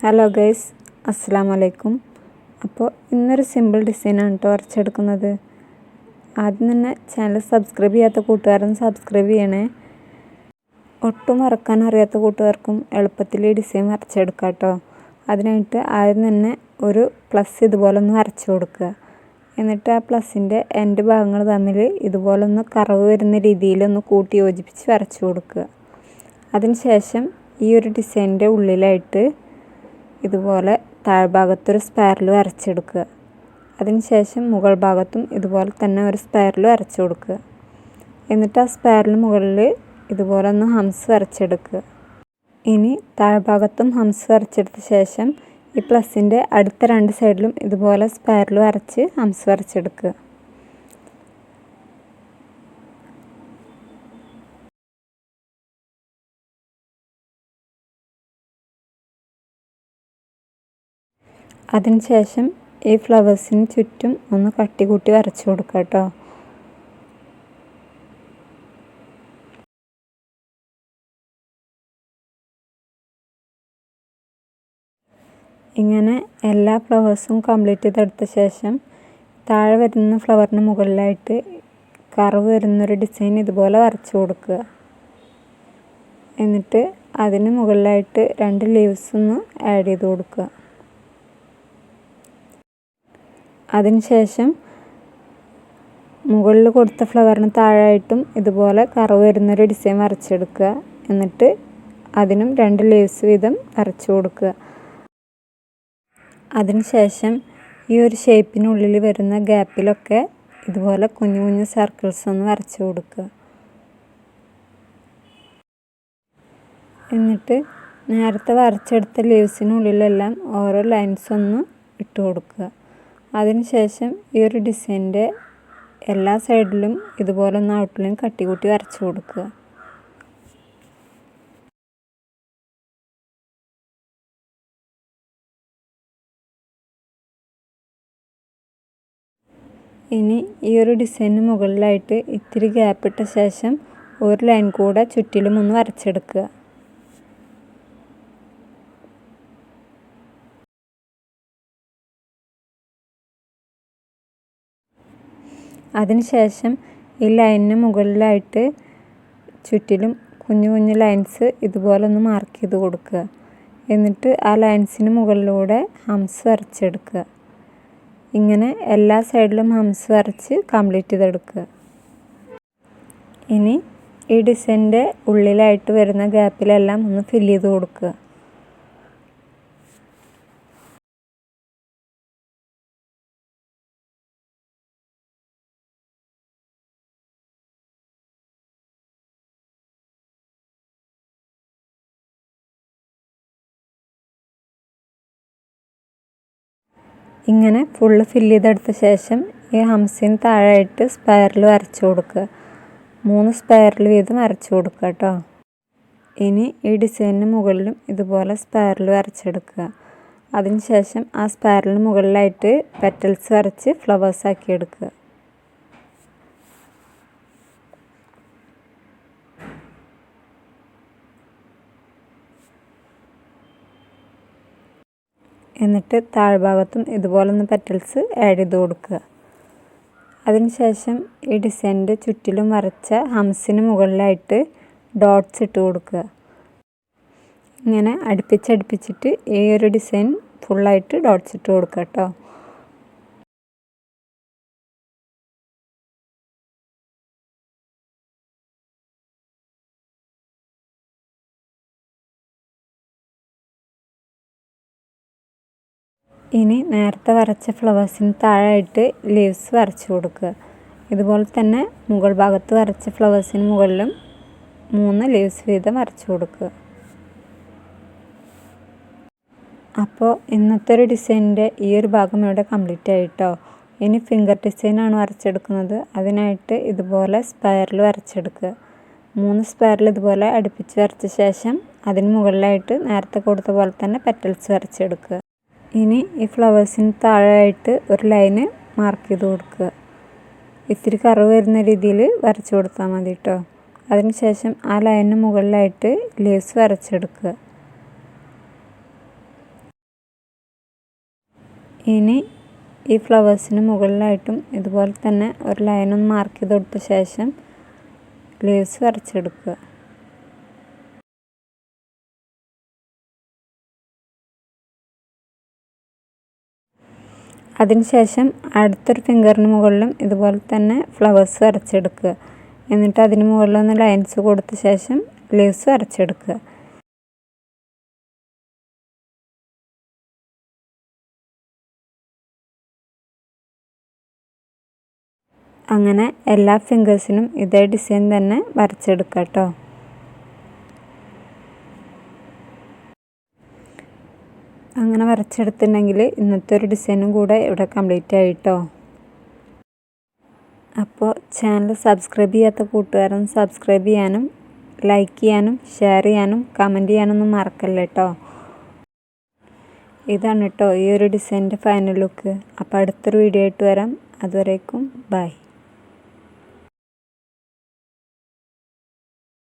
Hello guys അസ്സാം വലൈക്കും അപ്പോൾ ഇന്നൊരു സിമ്പിൾ ഡിസൈനാണ് കേട്ടോ വരച്ചെടുക്കുന്നത്. ആദ്യം തന്നെ ചാനൽ സബ്സ്ക്രൈബ് ചെയ്യാത്ത കൂട്ടുകാരൻ സബ്സ്ക്രൈബ് ചെയ്യണേ. ഒട്ടും വരക്കാൻ അറിയാത്ത കൂട്ടുകാർക്കും എളുപ്പത്തിൽ ഈ ഡിസൈൻ വരച്ചെടുക്കാം കേട്ടോ അതിനായിട്ട് ആദ്യം തന്നെ ഒരു പ്ലസ് ഇതുപോലെ ഒന്ന് വരച്ചു കൊടുക്കുക. എന്നിട്ട് ആ പ്ലസ്സിന്റെ എന്റെ ഭാഗങ്ങൾ തമ്മിൽ ഇതുപോലെ ഒന്ന് കറവ് വരുന്ന രീതിയിലൊന്ന് കൂട്ടി യോജിപ്പിച്ച് വരച്ചു കൊടുക്കുക. അതിനുശേഷം ഈ ഒരു ഡിസൈനിന്റെ ഉള്ളിലായിട്ട് ഇതുപോലെ താഴ്ഭാഗത്തൊരു സ്പൈറൽ വരച്ചെടുക്കുക. അതിനുശേഷം മുകൾ ഭാഗത്തും ഇതുപോലെ തന്നെ ഒരു സ്പൈറൽ വരച്ചു കൊടുക്കുക എന്നിട്ട് ആ സ്പൈറലിന് മുകളിൽ ഇതുപോലെ ഒന്ന് ഹംസ് വരച്ചെടുക്കുക. ഇനി താഴ്ഭാഗത്തും ഹംസ് വരച്ചെടുത്ത ശേഷം ഈ പ്ലസിന്റെ അടുത്ത രണ്ട് സൈഡിലും ഇതുപോലെ സ്പൈറൽ വരച്ച് ഹംസ് വരച്ചെടുക്കുക. അതിനുശേഷം ഈ ഫ്ലവേഴ്സിന് ചുറ്റും ഒന്ന് കട്ടി കൂട്ടി വരച്ചു കൊടുക്കുക കേട്ടോ. ഇങ്ങനെ എല്ലാ ഫ്ലവേഴ്സും കംപ്ലീറ്റ് ചെയ്തെടുത്ത ശേഷം താഴെ വരുന്ന ഫ്ലവറിന് മുകളിലായിട്ട് കറവ് വരുന്നൊരു ഡിസൈൻ ഇതുപോലെ വരച്ചു കൊടുക്കുക. എന്നിട്ട് അതിന് മുകളിലായിട്ട് രണ്ട് ലീവ്സ് ഒന്ന് ആഡ് ചെയ്ത് കൊടുക്കുക. അതിനുശേഷം മുകളിൽ കൊടുത്ത ഫ്ലവറിന് താഴായിട്ടും ഇതുപോലെ കറവ് വരുന്നൊരു ഡിസൈൻ വരച്ചെടുക്കുക. എന്നിട്ട് അതിനും രണ്ട് ലീവ്സ് വീതം വരച്ചു കൊടുക്കുക. അതിനുശേഷം ഈ ഒരു ഷേപ്പിനുള്ളിൽ വരുന്ന ഗ്യാപ്പിലൊക്കെ ഇതുപോലെ കുഞ്ഞു കുഞ്ഞു സർക്കിൾസ് ഒന്ന് വരച്ചു കൊടുക്കുക. എന്നിട്ട് നേരത്തെ വരച്ചെടുത്ത ലീവ്സിനുള്ളിലെല്ലാം ഓരോ ലൈൻസ് ഒന്ന് ഇട്ട് കൊടുക്കുക. അതിനുശേഷം ഈ ഒരു ഡിസൈന്റെ എല്ലാ സൈഡിലും ഇതുപോലെ ഒന്ന് ഔട്ട്ലൈൻ കട്ടി കൂട്ടി വരച്ചു കൊടുക്കുക. ഇനി ഈ ഒരു ഡിസൈനിന് മുകളിലായിട്ട് ഇത്തിരി ഗ്യാപ്പിട്ട ശേഷം ഒരു ലൈൻ കൂടെ ചുറ്റിലും ഒന്ന് വരച്ചെടുക്കുക. അതിനുശേഷം ഈ ലൈനിന് മുകളിലായിട്ട് ചുറ്റിലും കുഞ്ഞു കുഞ്ഞു ലൈൻസ് ഇതുപോലെ ഒന്ന് മാർക്ക് ചെയ്ത് കൊടുക്കുക. എന്നിട്ട് ആ ലൈൻസിന് മുകളിലൂടെ ഹംസ് വരച്ചെടുക്കുക. ഇങ്ങനെ എല്ലാ സൈഡിലും ഹംസ് വരച്ച് കംപ്ലീറ്റ് ചെയ്തെടുക്കുക. ഇനി ഈ ഡിസൈന്റെ ഉള്ളിലായിട്ട് വരുന്ന ഗ്യാപ്പിലെല്ലാം ഒന്ന് ഫില്ല് ചെയ്ത് കൊടുക്കുക. ഇങ്ങനെ ഫുള്ള് ഫില്ല് ചെയ്തെടുത്ത ശേഷം ഈ ഹംസിന് താഴെയായിട്ട് സ്പൈറൽ വരച്ചു കൊടുക്കുക മൂന്ന് സ്പൈറൽ വീതം വരച്ചു കൊടുക്കുക കേട്ടോ. ഇനി ഈ ഡിസൈനിന് മുകളിലും ഇതുപോലെ സ്പൈറൽ വരച്ചെടുക്കുക. അതിനുശേഷം ആ സ്പൈറലിന് മുകളിലായിട്ട് പെറ്റൽസ് വരച്ച് ഫ്ലവേഴ്സ് എടുക്കുക. എന്നിട്ട് താഴ്ഭാഗത്തും ഇതുപോലെ ഒന്ന് പെറ്റൽസ് ആഡ് ചെയ്ത് കൊടുക്കുക. അതിനുശേഷം ഈ ഡിസൈനിന്റെ ചുറ്റിലും വരച്ച ഹംസിന് മുകളിലായിട്ട് ഡോട്ട്സ് ഇട്ട് കൊടുക്കുക. ഇങ്ങനെ അടുപ്പിച്ചടുപ്പിച്ചിട്ട് ഈ ഒരു ഡിസൈൻ ഫുള്ളായിട്ട് ഡോട്ട്സ് ഇട്ട് കൊടുക്കുക കേട്ടോ ഇനി നേരത്തെ വരച്ച ഫ്ലവേഴ്സിന് താഴെയായിട്ട് ലീവ്സ് വരച്ചു കൊടുക്കുക. ഇതുപോലെ തന്നെ മുകൾ ഭാഗത്ത് വരച്ച ഫ്ലവേഴ്സിന് മുകളിലും മൂന്ന് ലീവ്സ് വീതം വരച്ചു കൊടുക്കുക. അപ്പോൾ ഇന്നത്തെ ഒരു ഡിസൈനിന്റെ ഈ ഒരു ഭാഗം ഇവിടെ കംപ്ലീറ്റ് ആയിട്ടോ? ഇനി ഫിംഗർ ഡിസൈനാണ് വരച്ചെടുക്കുന്നത്. അതിനായിട്ട് ഇതുപോലെ സ്പയറിൽ വരച്ചെടുക്കുക. മൂന്ന് സ്പയറിൽ ഇതുപോലെ അടുപ്പിച്ച് വരച്ച ശേഷം അതിന് മുകളിലായിട്ട് നേരത്തെ കൊടുത്ത പോലെ തന്നെ പെറ്റൽസ് വരച്ചെടുക്കുക. ഇനി ഈ ഫ്ലവേഴ്സിന് താഴെയായിട്ട് ഒരു ലൈന് മാർക്ക് ചെയ്ത് കൊടുക്കുക. ഇത്തിരി കറവ് വരുന്ന രീതിയിൽ വരച്ചു കൊടുത്താൽ മതി കേട്ടോ അതിനുശേഷം ആ ലൈനിന് മുകളിലായിട്ട് ലീവ്സ് വരച്ചെടുക്കുക. ഇനി ഈ ഫ്ലവേഴ്സിന് മുകളിലായിട്ടും ഇതുപോലെ തന്നെ ഒരു ലൈനൊന്ന് മാർക്ക് ചെയ്ത് കൊടുത്ത ശേഷം ലീവ്സ് വരച്ചെടുക്കുക. അതിനുശേഷം അടുത്തൊരു ഫിംഗറിന് മുകളിലും ഇതുപോലെ തന്നെ ഫ്ലവേഴ്സ് വരച്ചെടുക്കുക. എന്നിട്ട് അതിന് മുകളിലൊന്ന് ലൈൻസ് കൊടുത്ത ശേഷം ലീവ്സ് വരച്ചെടുക്കുക. അങ്ങനെ എല്ലാ ഫിംഗേഴ്സിനും ഇതേ ഡിസൈൻ തന്നെ വരച്ചെടുക്കാം കേട്ടോ. അങ്ങനെ വരച്ചെടുത്തിട്ടുണ്ടെങ്കിൽ ഇന്നത്തെ ഒരു ഡിസൈനും കൂടെ ഇവിടെ കംപ്ലീറ്റ് ആയിട്ടോ. അപ്പോൾ ചാനൽ സബ്സ്ക്രൈബ് ചെയ്യാത്ത കൂട്ടുകാരൊന്ന് സബ്സ്ക്രൈബ് ചെയ്യാനും ലൈക്ക് ചെയ്യാനും ഷെയർ ചെയ്യാനും കമന്റ് ചെയ്യാനൊന്നും മറക്കല്ല കേട്ടോ ഇതാണ് കേട്ടോ ഈ ഒരു ഡിസൈന്റെ ഫൈനൽ ലുക്ക് അപ്പോൾ അടുത്തൊരു വീഡിയോ ആയിട്ട് വരാം. അതുവരേക്കും ബൈ